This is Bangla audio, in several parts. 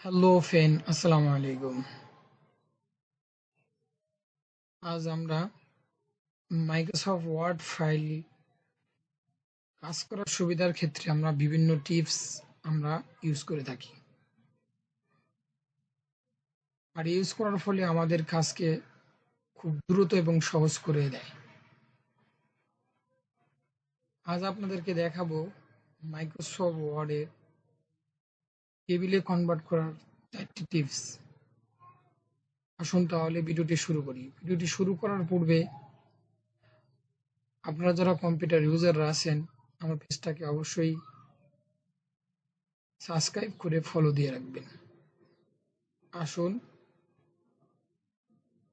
হ্যালো ফেন আসসালামু আলাইকুম আজ আমরা মাইক্রোসফট ওয়ার্ড ফাইল কাজ করার সুবিধার ক্ষেত্রে আমরা বিভিন্ন টিপস আমরা ইউজ করে থাকি। আর ইউজ করার ফলে আমাদের কাজকে খুব দ্রুত এবং সহজ করে দেয়। আজ আপনাদেরকে দেখাবো মাইক্রোসফট ওয়ার্ডের টেবিলে কনভার্ট করার চারটি টিপস আসুন তাহলে ভিডিওটি শুরু করি। ভিডিওটি শুরু করার পূর্বে আপনারা যারা কম্পিউটার ইউজাররা আছেন, আমার পেজটাকে অবশ্যই সাবস্ক্রাইব করে ফলো দিয়ে রাখবেন। আসুন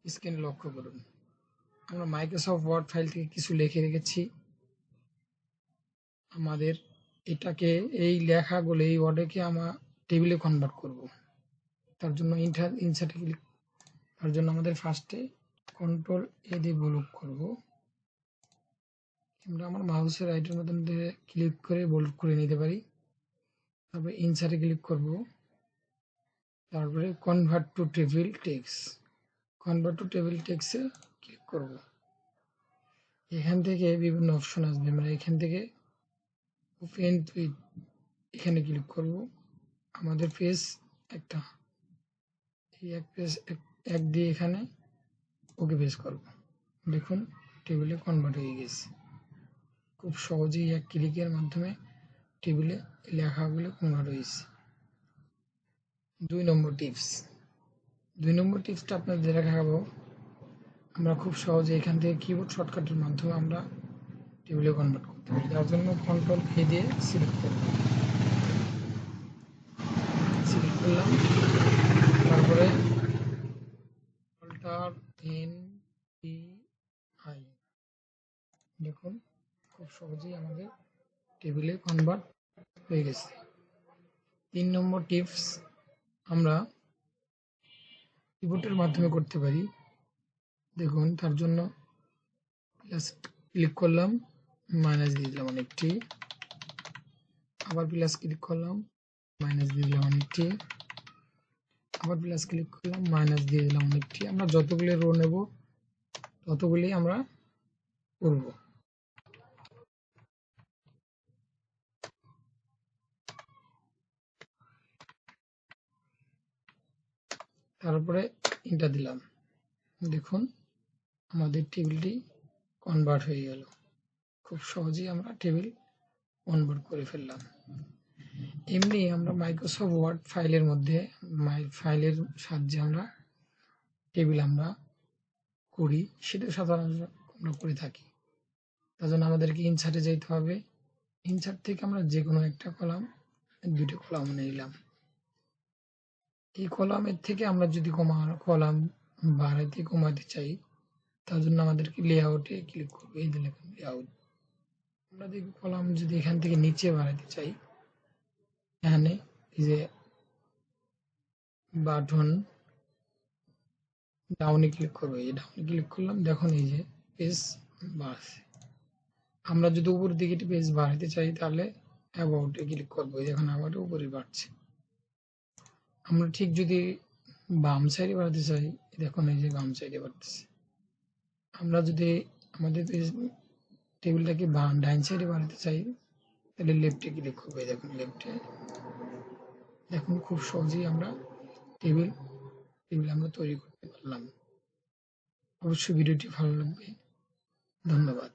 স্ক্রিনে লক্ষ্য করুন। আমরা মাইক্রোসফট ওয়ার্ড ফাইল থেকে কিছু লিখে রেখেছি। আমাদের এটাকে, এই লেখাগুলো, এই ওয়ার্ডেকে আমরা টেবিলে কনভার্ট করব। তার জন্য ইনসার্টে ক্লিক তার জন্য আমাদের ফার্স্টে কন্ট্রোল এ দিয়ে ব্লক করব। আমরা আমার মাউসের রাইটের মধ্যে ক্লিক করে বোল্ড করে নিতে পারি। তারপরে ইনসার্টে ক্লিক করব। তারপরে convert to table text convert to table টেক্সে click করব। এখান থেকে বিভিন্ন অপশন আসবে। আমরা এখান থেকে ওপেন উইথ এখানে ক্লিক করব। আমাদের পেজ একটা, এই এক পেজ এক দিয়ে এখানে ওকে পেজ করব। দেখুন টেবিলে কনভার্ট হয়ে গেছে। খুব সহজেই এক ক্লিকের মাধ্যমে টেবিলে লেখাগুলো কনভার্ট হয়েছে। দুই নম্বর টিপস দুই নম্বর টিপসটা আপনাদের দেখাবো। আমরা খুব সহজে এখান থেকে কিবোর্ড শর্টকাটের মাধ্যমে আমরা টেবিলে কনভার্ট করতে পারি। তার জন্য কন্ট্রোল এ দিয়ে সিলেক্ট করব সিলেক্ট করলাম তারপরে অল্টার এন পি আই দেখুন খুব সহজেই আমাদের টেবিলে কনভার্ট হয়ে গেছে। তিন নম্বর টিপস আমরা কিবোর্ডের মাধ্যমে করতে পারি। দেখুন, তার জন্য প্লাস ক্লিক করলাম মাইনাস দিয়ে দিলাম অনেকটি। আবার প্লাস ক্লিক করলাম মাইনাস দিয়ে দিলাম অনেকটি। আবার প্লাস ক্লিক করলাম মাইনাস দিয়ে দিলাম অনেকটি। আমরা যতগুলি রো নেব ততগুলি আমরা করব। তারপরে ইন্টার দিলাম। দেখুন, আমাদের টেবিলটি কনভার্ট হয়ে গেল। খুব সহজেই আমরা টেবিল কনভার্ট করে ফেললাম। এমনি আমরা মাইক্রোসফট ওয়ার্ড ফাইলের মধ্যে ফাইলের সাহায্যে আমরা টেবিল আমরা করি। সেটা সাধারণত আমরা করে থাকি। তার জন্য আমাদেরকে ইনসার্টে যেতে হবে। ইনসার্ট থেকে আমরা যে কোনো একটা কলাম দুটো কলাম নিলাম। এই কলামের থেকে আমরা যদি কমা, কলাম বাড়াইতে কমাতে চাই, তার জন্য আমাদেরকে লেআউটে ক্লিক করব। এই দিলে লেআউট আমরা দেখি কলাম যদি এখান থেকে নিচে বাড়াতে চাই, এখানে এই যে বাটন ডাউনে ক্লিক করব। এই ডাউনে ক্লিক করলাম, দেখুন এই যে পেজ বাড়ছে। আমরা যদি উপর দিকে পেজ বাড়াতে চাই, তাহলে অ্যাবাউটে ক্লিক করব। দেখুন অ্যাবাউটে উপরে বাড়ছে। আমরা ঠিক যদি বাম সাইডে বাড়াতে চাই, দেখুন এই যে বাম সাইডে বাড়তেছে। আমরা যদি আমাদের টেবিলটাকে ডাইন সাইডে বানাতে চাই, তাহলে লেফটে ক্লিক করব দেখুন লেফটে দেখুন, খুব সহজেই আমরা টেবিল টেবিল আমরা তৈরি করতে পারলাম। অবশ্যই ভিডিওটি ভালো লাগবে। ধন্যবাদ।